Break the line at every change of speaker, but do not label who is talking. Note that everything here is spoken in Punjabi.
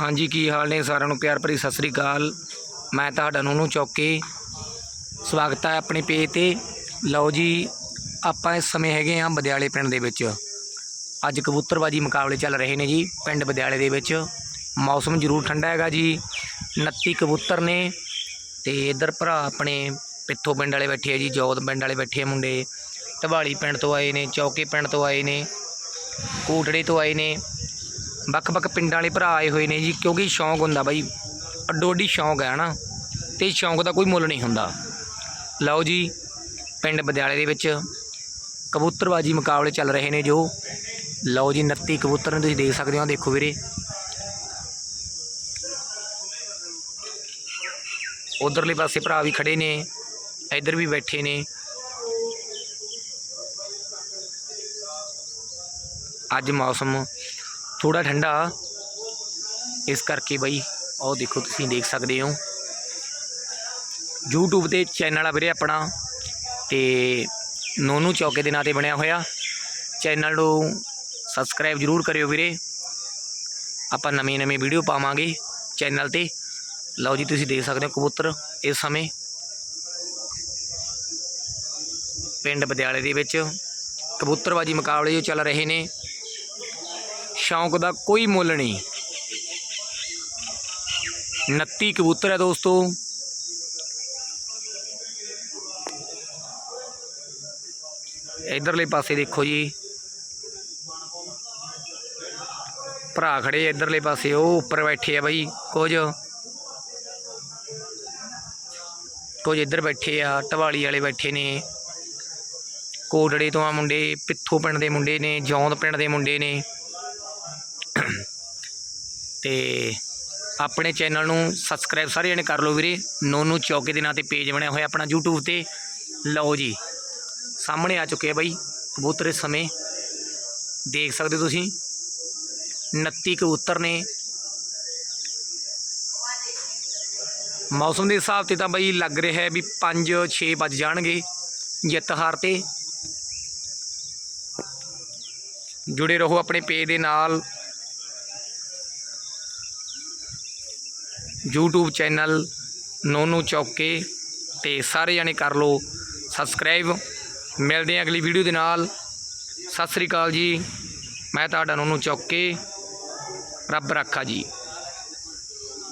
ਹਾਂਜੀ, ਕੀ ਹਾਲ ਨੇ ਸਾਰਿਆਂ ਨੂੰ? ਪਿਆਰ ਭਰੀ ਸਤਿ ਸ੍ਰੀ ਅਕਾਲ। ਮੈਂ ਤੁਹਾਡਾ ਨੂੰ ਚੌਕੇ। ਸਵਾਗਤ ਹੈ ਆਪਣੇ ਪੇਜ ਤੇ। ਲਓ ਜੀ, ਆਪਾਂ ਇਸ ਸਮੇਂ ਹੈਗੇ ਆ ਬਦਿਆਲੇ ਪਿੰਡ ਦੇ ਵਿੱਚ। ਅੱਜ ਕਬੂਤਰਬਾਜੀ ਮੁਕਾਬਲੇ ਚੱਲ ਰਹੇ ਨੇ ਜੀ, ਪਿੰਡ ਬਦਿਆਲੇ ਦੇ ਵਿੱਚ। ਮੌਸਮ ਜ਼ਰੂਰ ਠੰਡਾ ਹੈਗਾ ਜੀ। 29 ਕਬੂਤਰ ਨੇ ਤੇ ਇਧਰ ਭਰਾ ਆਪਣੇ ਪਿੱਥੋਂ ਪਿੰਡ ਵਾਲੇ ਬੈਠੇ ਆ ਜੀ, ਜੋਤ ਪਿੰਡ ਵਾਲੇ ਬੈਠੇ ਆ ਮੁੰਡੇ। ਢਵਾਲੀ ਪਿੰਡ ਤੋਂ ਆਏ ਨੇ, ਚੌਕੇ ਪਿੰਡ ਤੋਂ ਆਏ ਨੇ। ਕੋਟੜੇ ਤੋਂ ਆਏ ਨੇ। ਵੱਖ-ਵੱਖ ਪਿੰਡਾਂ ਵਾਲੇ ਭਰਾ ਆਏ ਹੋਏ ਨੇ ਜੀ, ਕਿਉਂਕਿ ਸ਼ੌਂਕ ਹੁੰਦਾ ਬਾਈ। ਅੱਡੋ ਅੱਡੀ ਸ਼ੌਂਕ ਹੈ ਨਾ, ਤੇ ਸ਼ੌਂਕ ਦਾ ਕੋਈ ਮੁੱਲ ਨਹੀਂ ਹੁੰਦਾ। ਲਓ ਜੀ, ਪਿੰਡ ਬਦਿਆਲੇ ਦੇ ਵਿੱਚ ਕਬੂਤਰਬਾਜੀ ਮੁਕਾਬਲੇ ਚੱਲ ਰਹੇ ਨੇ ਜੋ। ਲਓ ਜੀ 29 ਕਬੂਤਰ ਨੂੰ ਤੁਸੀਂ ਦੇਖ ਸਕਦੇ ਹੋ ਦੇਖੋ ਵੀਰੇ। ਉਧਰਲੇ ਪਾਸੇ ਭਰਾ ਵੀ ਖੜੇ ਨੇ, ਇੱਧਰ ਵੀ ਬੈਠੇ ਨੇ। ਅੱਜ ਮੌਸਮ ਥੋੜਾ ਠੰਡਾ। ਇਸ ਕਰਕੇ ਬਈ ਉਹ ਦੇਖੋ ਤੁਸੀਂ ਦੇਖ ਸਕਦੇ ਹੋ। YouTube ਤੇ ਚੈਨਲ ਆ ਵੀਰੇ ਆਪਣਾ, ਤੇ ਨੋਨੂ ਚੌਕੇ ਦੇ ਨਾਂ ਤੇ ਬਣਿਆ ਹੋਇਆ। ਚੈਨਲ ਨੂੰ ਸਬਸਕ੍ਰਾਈਬ ਜਰੂਰ ਕਰਿਓ ਵੀਰੇ। ਆਪਾਂ ਨਵੀਂ ਨਵੀਂ ਵੀਡੀਓ ਪਾਵਾਂਗੇ ਚੈਨਲ ਤੇ। ਲਓ ਜੀ, ਤੁਸੀਂ ਦੇਖ ਸਕਦੇ ਹੋ ਕਬੂਤਰ ਇਸ ਸਮੇਂ। ਪਿੰਡ ਬਦਿਆਲੇ ਦੇ ਵਿੱਚ ਕਬੂਤਰਬਾਜੀ ਮੁਕਾਬਲੇ ਜੋ ਚੱਲ ਰਹੇ ਨੇ। ਸ਼ੌਂਕ ਦਾ ਕੋਈ ਮੁੱਲ ਨਹੀਂ। 29 ਕਬੂਤਰ ਹੈ ਦੋਸਤੋ। ਇਧਰਲੇ ਪਾਸੇ ਦੇਖੋ ਜੀ। ਭਰਾ ਖੜੇ ਆ ਇਧਰਲੇ ਪਾਸੇ, ਉਹ ਉੱਪਰ ਬੈਠੇ ਆ ਬਾਈ, ਕੁਝ। ਕੁਝ ਇੱਧਰ ਬੈਠੇ ਆ, ਢਵਾਲੀ ਵਾਲੇ ਬੈਠੇ ਨੇ। ਕੋਟੜੇ ਤੋਂ ਆ ਮੁੰਡੇ, ਪਿੱਥੋਂ ਪਿੰਡ ਦੇ ਮੁੰਡੇ ਨੇ, ਜੌਂਦ ਪਿੰਡ ਦੇ ਮੁੰਡੇ ਨੇ। ਤੇ ਆਪਣੇ ਚੈਨਲ ਨੂੰ ਸਬਸਕ੍ਰਾਈਬ ਸਾਰੇ ਜਣੇ ਕਰ ਲਓ ਵੀਰੇ। ਨੋਨੂ ਚੌਕੇ ਦੇ ਨਾਂ ਤੇ ਪੇਜ ਬਣਿਆ ਹੋਇਆ ਆਪਣਾ YouTube ਤੇ। ਲਓ ਜੀ, ਸਾਹਮਣੇ ਆ ਚੁੱਕੇ ਆ ਬਾਈ ਕਬੂਤਰ ਇਸ ਸਮੇਂ। ਦੇਖ ਸਕਦੇ ਹੋ ਤੁਸੀਂ 29 ਕਬੂਤਰ ਨੇ। ਮੌਸਮ ਦੇ ਹਿਸਾਬ ਤੇ ਤਾਂ ਬਾਈ ਲੱਗ ਰਿਹਾ ਹੈ ਵੀ 5 6 ਵੱਜ ਜਾਣਗੇ ਜਿੱਤ ਹਾਰ ਤੇ। ਜੁੜੇ ਰਹੋ ਆਪਣੇ ਪੇਜ ਦੇ ਨਾਲ। YouTube ਚੈਨਲ ਨੋਨੂ ਚੌਕੇ ਤੇ ਸਾਰੇ ਜਣੇ ਕਰ ਲਓ ਸਬਸਕ੍ਰਾਈਬ ਮਿਲਦੇ ਹਾਂ ਅਗਲੀ ਵੀਡੀਓ ਦੇ ਨਾਲ। ਸਤਿ ਸ੍ਰੀ ਅਕਾਲ ਜੀ। ਮੈਂ ਤੁਹਾਡਾ ਨੋਨੂ ਚੌਕੇ। ਰੱਬ ਰੱਖਾ ਜੀ।